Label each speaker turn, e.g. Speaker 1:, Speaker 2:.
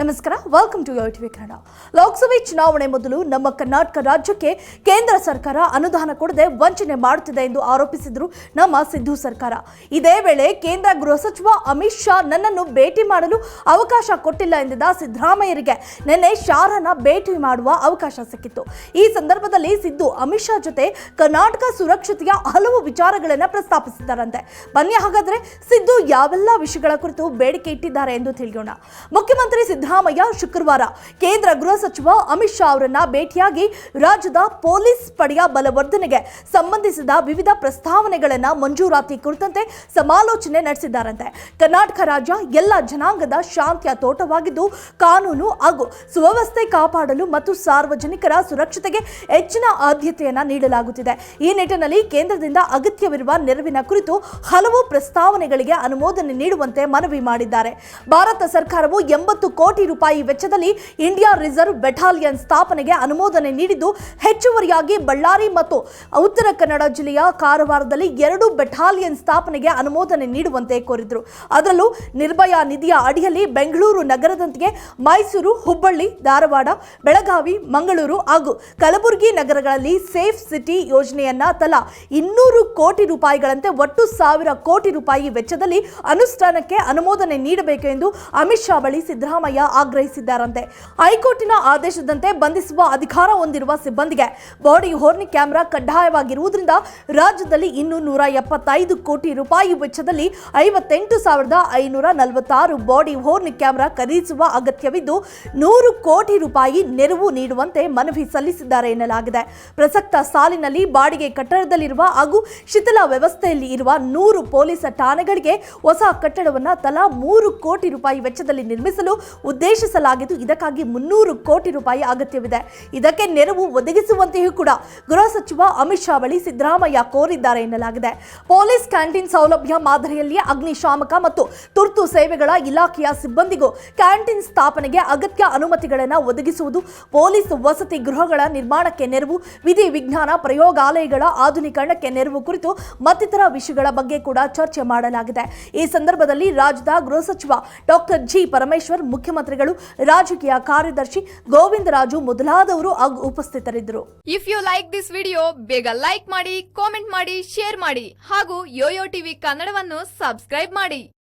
Speaker 1: ನಮಸ್ಕಾರ welcome to TV Kannada ಲೋಕಸಭೆ ಚುನಾವಣೆ ಮೊದಲು ನಮ್ಮ ಕರ್ನಾಟಕ ರಾಜ್ಯಕ್ಕೆ ಕೇಂದ್ರ ಸರ್ಕಾರ ಅನುದಾನ ಕೊಡದೆ ವಂಚನೆ ಮಾಡುತ್ತಿದೆ ಎಂದು ಆರೋಪಿಸಿದ್ರು ನಮ್ಮ ಸಿದ್ದು ಸರ್ಕಾರ. ಇದೇ ವೇಳೆ ಕೇಂದ್ರ ಗೃಹ ಸಚಿವ ಅಮಿತ್ ಶಾ ನನ್ನನ್ನು ಭೇಟಿ ಮಾಡಲು ಅವಕಾಶ ಕೊಟ್ಟಿಲ್ಲ ಎಂದಿದ್ದ ಸಿದ್ದರಾಮಯ್ಯರಿಗೆ ನಿನ್ನೆ ಶಾರನ ಭೇಟಿ ಮಾಡುವ ಅವಕಾಶ ಸಿಕ್ಕಿತ್ತು. ಈ ಸಂದರ್ಭದಲ್ಲಿ ಸಿದ್ದು ಅಮಿತ್ ಶಾ ಜೊತೆ ಕರ್ನಾಟಕ ಸುರಕ್ಷತೆಯ ಹಲವು ವಿಚಾರಗಳನ್ನು ಪ್ರಸ್ತಾಪಿಸಿದ್ದಾರಂತೆ. ಬನ್ನಿ ಹಾಗಾದ್ರೆ ಸಿದ್ದು, ಯಾವೆಲ್ಲ ವಿಷಯಗಳ ಕುರಿತು ಬೇಡಿಕೆ ಇಟ್ಟಿದ್ದಾರೆ ಎಂದು ತಿಳಿಯೋಣ. ಮುಖ್ಯಮಂತ್ರಿ ಸಿದ್ದರಾಮಯ್ಯ ಶುಕ್ರವಾರ ಕೇಂದ್ರ ಗೃಹ ಸಚಿವ ಅಮಿತ್ ಶಾ ಅವರನ್ನ ಭೇಟಿಯಾಗಿ ರಾಜ್ಯದ ಪೊಲೀಸ್ ಪಡೆಯ ಬಲವರ್ಧನೆಗೆ ಸಂಬಂಧಿಸಿದ ವಿವಿಧ ಪ್ರಸ್ತಾವನೆಗಳನ್ನ ಮಂಜೂರಾತಿ ಕುರಿತಂತೆ ಸಮಾಲೋಚನೆ ನಡೆಸಿದ್ದಾರಂತೆ. ಕರ್ನಾಟಕ ರಾಜ್ಯ ಎಲ್ಲ ಜನಾಂಗದ ಶಾಂತಿಯ ತೋಟವಾಗಿದ್ದು, ಕಾನೂನು ಹಾಗೂ ಸುವ್ಯವಸ್ಥೆ ಕಾಪಾಡಲು ಮತ್ತು ಸಾರ್ವಜನಿಕರ ಸುರಕ್ಷತೆಗೆ ಹೆಚ್ಚಿನ ಆದ್ಯತೆಯನ್ನ ನೀಡಲಾಗುತ್ತಿದೆ. ಈ ನಿಟ್ಟಿನಲ್ಲಿ ಕೇಂದ್ರದಿಂದ ಅಗತ್ಯವಿರುವ ನೆರವಿನ ಕುರಿತು ಹಲವು ಪ್ರಸ್ತಾವನೆಗಳಿಗೆ ಅನುಮೋದನೆ ನೀಡುವಂತೆ ಮನವಿ ಮಾಡಿದ್ದಾರೆ. ಭಾರತ ಸರ್ಕಾರವು ಎಂಬತ್ತು ಕೋಟಿ ರೂಪಾಯಿ ವೆಚ್ಚದಲ್ಲಿ ಇಂಡಿಯಾ ರಿಸರ್ವ್ ಬೆಟಾಲಿಯನ್ ಸ್ಥಾಪನೆಗೆ ಅನುಮೋದನೆ ನೀಡಿದ್ದು ಹೆಚ್ಚುವರಿಯಾಗಿ ಬಳ್ಳಾರಿ ಮತ್ತು ಉತ್ತರ ಕನ್ನಡ ಜಿಲ್ಲೆಯ ಕಾರವಾರದಲ್ಲಿ ಎರಡು ಬೆಟಾಲಿಯನ್ ಸ್ಥಾಪನೆಗೆ ಅನುಮೋದನೆ ನೀಡುವಂತೆ ಕೋರಿದ್ರು. ಅದರಲ್ಲೂ ನಿರ್ಭಯಾ ನಿಧಿಯ ಅಡಿಯಲ್ಲಿ ಬೆಂಗಳೂರು ನಗರದಂತೆಯೇ ಮೈಸೂರು, ಹುಬ್ಬಳ್ಳಿ, ಧಾರವಾಡ, ಬೆಳಗಾವಿ, ಮಂಗಳೂರು ಹಾಗೂ ಕಲಬುರಗಿ ನಗರಗಳಲ್ಲಿ ಸೇಫ್ ಸಿಟಿ ಯೋಜನೆಯನ್ನ ತಲಾ ಇನ್ನೂರು ಕೋಟಿ ರೂಪಾಯಿಗಳಂತೆ ಒಟ್ಟು ಸಾವಿರ ಕೋಟಿ ರೂಪಾಯಿ ವೆಚ್ಚದಲ್ಲಿ ಅನುಷ್ಠಾನಕ್ಕೆ ಅನುಮೋದನೆ ನೀಡಬೇಕು ಎಂದು ಅಮಿತ್ ಶಾ ಬಳಿ ಸಿದ್ದರಾಮಯ್ಯ ಆಗ್ರಹಿಸಿದ್ದಾರಂತೆ. ಹೈಕೋರ್ಟಿನ ಆದೇಶದಂತೆ ಬಂಧಿಸುವ ಅಧಿಕಾರ ಹೊಂದಿರುವ ಸಿಬ್ಬಂದಿಗೆ ಬಾಡಿ ಹೋರ್ನಿ ಕ್ಯಾಮೆರಾ ಕಡ್ಡಾಯವಾಗಿರುವುದರಿಂದ ರಾಜ್ಯದಲ್ಲಿ ಇನ್ನು ನೂರ ಎಪ್ಪತ್ತೈದು ಕೋಟಿ ರೂಪಾಯಿ ವೆಚ್ಚದಲ್ಲಿ ಐವತ್ತೆಂಟು ಸಾವಿರದ ಐನೂರ ನಲವತ್ತಾರು ಬಾಡಿ ಹೋರ್ನಿ ಕ್ಯಾಮೆರಾ ಖರೀದಿಸುವ ಅಗತ್ಯವಿದ್ದು, ನೂರು ಕೋಟಿ ರೂಪಾಯಿ ನೆರವು ನೀಡುವಂತೆ ಮನವಿ ಸಲ್ಲಿಸಿದ್ದಾರೆ ಎನ್ನಲಾಗಿದೆ. ಪ್ರಸಕ್ತ ಸಾಲಿನಲ್ಲಿ ಬಾಡಿಗೆ ಕಟ್ಟಡದಲ್ಲಿರುವ ಹಾಗೂ ಶಿಥಿಲ ವ್ಯವಸ್ಥೆಯಲ್ಲಿ ಇರುವ ನೂರು ಪೊಲೀಸ್ ಠಾಣೆಗಳಿಗೆ ಹೊಸ ಕಟ್ಟಡವನ್ನು ತಲಾ ಮೂರು ಕೋಟಿ ರೂಪಾಯಿ ವೆಚ್ಚದಲ್ಲಿ ನಿರ್ಮಿಸಲು ಉದ್ದೇಶಿಸಲಾಗಿದ್ದು ಇದಕ್ಕಾಗಿ ಮುನ್ನೂರು ಕೋಟಿ ರೂಪಾಯಿ ಅಗತ್ಯವಿದೆ. ಇದಕ್ಕೆ ನೆರವು ಒದಗಿಸುವಂತೆಯೂ ಕೂಡ ಗೃಹ ಸಚಿವ ಅಮಿತ್ ಶಾ ಬಳಿ ಸಿದ್ದರಾಮಯ್ಯ ಕೋರಿದ್ದಾರೆ ಎನ್ನಲಾಗಿದೆ. ಪೊಲೀಸ್ ಕ್ಯಾಂಟೀನ್ ಸೌಲಭ್ಯ ಮಾದರಿಯಲ್ಲಿ ಅಗ್ನಿಶಾಮಕ ಮತ್ತು ತುರ್ತು ಸೇವೆಗಳ ಇಲಾಖೆಯ ಸಿಬ್ಬಂದಿಗೂ ಕ್ಯಾಂಟೀನ್ ಸ್ಥಾಪನೆಗೆ ಅಗತ್ಯ ಅನುಮತಿಗಳನ್ನು ಒದಗಿಸುವುದು ಪೊಲೀಸ್ ವಸತಿ ಗೃಹಗಳ ನಿರ್ಮಾಣಕ್ಕೆ ನೆರವು, ವಿಧಿ ವಿಜ್ಞಾನ ಪ್ರಯೋಗಾಲಯಗಳ ಆಧುನೀಕರಣಕ್ಕೆ ನೆರವು ಕುರಿತು ಮತ್ತಿತರ ವಿಷಯಗಳ ಬಗ್ಗೆ ಕೂಡ ಚರ್ಚೆ ಮಾಡಲಾಗಿದೆ. ಈ ಸಂದರ್ಭದಲ್ಲಿ ರಾಜ್ಯದ ಗೃಹ ಸಚಿವ ಡಾಕ್ಟರ್ ಜಿ ಪರಮೇಶ್ವರ್ ಮುಖ್ಯಮಂತ್ರಿಗಳು, ರಾಜಕೀಯ ಕಾರ್ಯದರ್ಶಿ ಗೋವಿಂದರಾಜು ಮೊದಲಾದವರು ಉಪಸ್ಥಿತರಿದ್ದರು.
Speaker 2: If you like this video ಬೇಗ ಲೈಕ್ ಮಾಡಿ ಕಾಮೆಂಟ್ ಮಾಡಿ ಶೇರ್ ಮಾಡಿ ಹಾಗೂ ಯೋಯೋ ಟಿವಿ ಕನ್ನಡವನ್ನು ಸಬ್ಸ್ಕ್ರೈಬ್ ಮಾಡಿ.